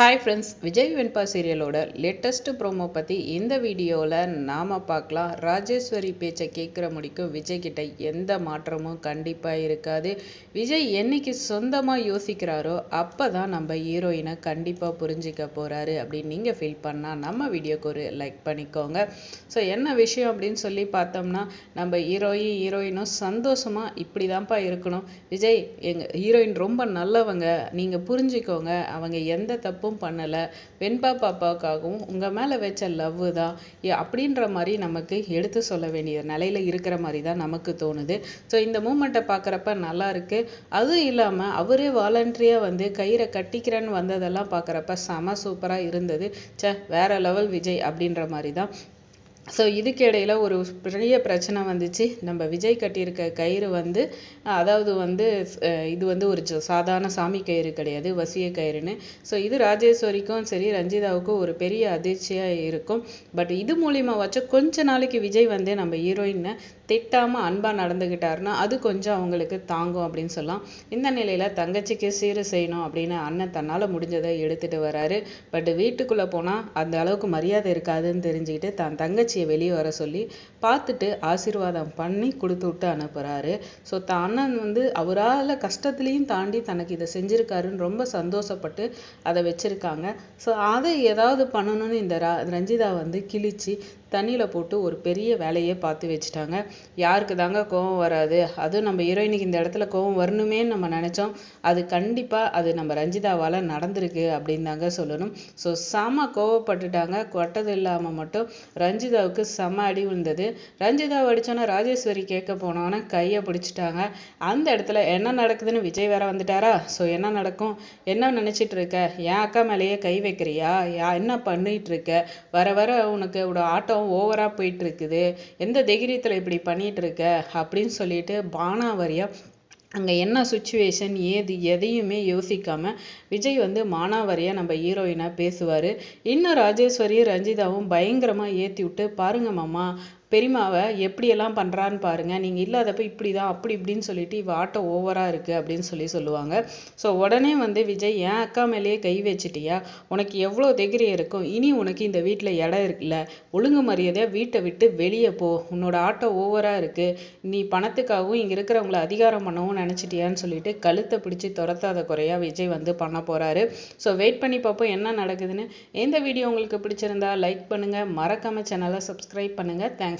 Hi friends Vijay Venba சீரியலோட latest promo பற்றி இந்த வீடியோவில் நாம் பார்க்கலாம். ராஜேஸ்வரி பேச்சை கேட்குற முடிக்கும் விஜய்கிட்ட எந்த மாற்றமும் கண்டிப்பாக இருக்காது. விஜய் என்னைக்கு சொந்தமாக யோசிக்கிறாரோ அப்போ தான் நம்ம ஹீரோயினை கண்டிப்பாக புரிஞ்சிக்க போகிறாரு அப்படின்னு நீங்கள் ஃபீல் பண்ணால் நம்ம வீடியோக்கு ஒரு லைக் பண்ணிக்கோங்க. ஸோ என்ன விஷயம் அப்படின்னு சொல்லி பார்த்தோம்னா நம்ம ஹீரோயின் ஹீரோயினும் சந்தோஷமாக இப்படி தான்ப்பா இருக்கணும். விஜய் எங்கள் ஹீரோயின் ரொம்ப நல்லவங்க. நீங்கள் புரிஞ்சுக்கோங்க. அவங்க எந்த தப்பும் பண்ணலை. வெண்பா பாப்பாவுக்காகவும் உங்கள் மேலே வச்ச லவ் தான். அப்படின்ற மாதிரி நமக்கு எடுத்து சொல்ல வேண்டிய நிலையில இருக்கிற மாதிரி தான் நமக்கு தோணுது. ஸோ இந்த மூமெண்ட்டை பார்க்குறப்ப நல்லா இருக்கு. அதுவும் இல்லாமல் அவரே வாலண்டரியாக வந்து கயிறை கட்டிக்கிறேன்னு வந்ததெல்லாம் பார்க்குறப்ப செம சூப்பராக இருந்தது. ச வேற லெவல் விஜய் அப்படின்ற மாதிரி தான். ஸோ இதுக்கு இடையில் ஒரு பெரிய பிரச்சனை வந்துச்சு. நம்ம விஜய் கட்டியிருக்க கயிறு வந்து அதாவது வந்து இது வந்து ஒரு சாதாரண சாமி கயிறு கிடையாது வசிய கயிறுன்னு. ஸோ இது ராஜேஸ்வரிக்கும் சரி ரஞ்சிதாவுக்கும் ஒரு பெரிய அதிர்ச்சியாக இருக்கும். பட் இது மூலிமா வச்சு கொஞ்ச நாளைக்கு விஜய் வந்து நம்ம ஹீரோயினை திட்டாமல் அன்பாக நடந்துக்கிட்டாருன்னா அது கொஞ்சம் அவங்களுக்கு தாங்கும் அப்படின்னு சொல்லலாம். இந்த நிலையில் தங்கச்சிக்கு சீரு செய்யணும் அப்படின்னு அண்ணன் தன்னால் முடிஞ்சதை எடுத்துட்டு வராரு. பட் வீட்டுக்குள்ளே போனால் அந்த அளவுக்கு மரியாதை இருக்காதுன்னு தெரிஞ்சுக்கிட்டு தான் தங்கச்சியை வெளியே வர சொல்லி பார்த்துட்டு ஆசீர்வாதம் பண்ணி கொடுத்து விட்டு அனுப்புறாரு. ஸோ தான் அண்ணன் வந்து அவரால கஷ்டத்துலேயும் தாண்டி தனக்கு இதை செஞ்சிருக்காருன்னு ரொம்ப சந்தோஷப்பட்டு அதை வச்சிருக்காங்க. ஸோ அதை ஏதாவது பண்ணணும்னு இந்த ரா ரஞ்சிதா வந்து கிழிச்சு தண்ணியில் போட்டு ஒரு பெரிய வேலையே பார்த்து வச்சுட்டாங்க. யாருக்கு தாங்க கோவம் வராது. அதுவும் நம்ம ஹீரோயினுக்கு இந்த இடத்துல கோவம் வரணுமேன்னு நம்ம நினச்சோம். அது கண்டிப்பாக அது நம்ம ரஞ்சிதாவால் நடந்திருக்கு அப்படின்னு தாங்க சொல்லணும். ஸோ செம கோவப்பட்டுட்டாங்க. கொட்டது இல்லாமல் மட்டும் ரஞ்சிதாவுக்கு செம அடி விழுந்தது. ரஞ்சிதாவை அடிச்சோன்னா ராஜேஸ்வரி கேட்க போனோன்னா கையை பிடிச்சிட்டாங்க. அந்த இடத்துல என்ன நடக்குதுன்னு விஜய் வேற வந்துட்டாரா? ஸோ என்ன நடக்கும்? என்ன நினச்சிட்டு இருக்க? என் அக்கா மேலேயே கை வைக்கிறியா? யா என்ன பண்ணிட்டு இருக்க? வர வர உனக்கு உட ஆட்டம் ஓவரா போயிட்டு இருக்குது எந்த தைரியத்துல இப்படி பண்ணிட்டு இருக்க அப்படின்னு சொல்லிட்டு பானாவரியாக அங்க என்ன சுச்சுவேஷன் ஏது எதையுமே யோசிக்காம விஜய் வந்து மானாவாரியாக நம்ம ஹீரோயினா பேசுவாரு. இன்னும் ராஜேஸ்வரியும் ரஞ்சிதாவும் பயங்கரமா ஏத்தி விட்டு பாருங்க மாமா பெரியம்மாவை எப்படியெல்லாம் பண்ணுறான்னு பாருங்கள் நீங்கள் இல்லாதப்போ இப்படி தான் அப்படி இப்படின்னு சொல்லிட்டு இவ ஆட்டம் ஓவராக இருக்குது அப்படின்னு சொல்லி சொல்லுவாங்க. ஸோ உடனே வந்து விஜய் என் அக்கா மேலேயே கை வச்சிட்டியா? உனக்கு எவ்வளோ தைரியம் இருக்கும்? இனி உனக்கு இந்த வீட்டில் இடம் இருக்குல்ல. ஒழுங்கு மரியாதையாக வீட்டை விட்டு வெளியே போ. உன்னோட ஆட்டம் ஓவராக இருக்குது நீ பணத்துக்காகவும் இங்கே இருக்கிறவங்கள அதிகாரம் பண்ணவும் நினச்சிட்டியான்னு சொல்லிட்டு கழுத்தை பிடிச்சி துரத்தாத குறையாக விஜய் வந்து பண்ண போகிறாரு ஸோ வெயிட் பண்ணி பார்ப்போம் என்ன நடக்குதுன்னு. இந்த வீடியோ உங்களுக்கு பிடிச்சிருந்தா லைக் பண்ணுங்கள் மறக்காம சேனலை சப்ஸ்கிரைப் பண்ணுங்க. Thanks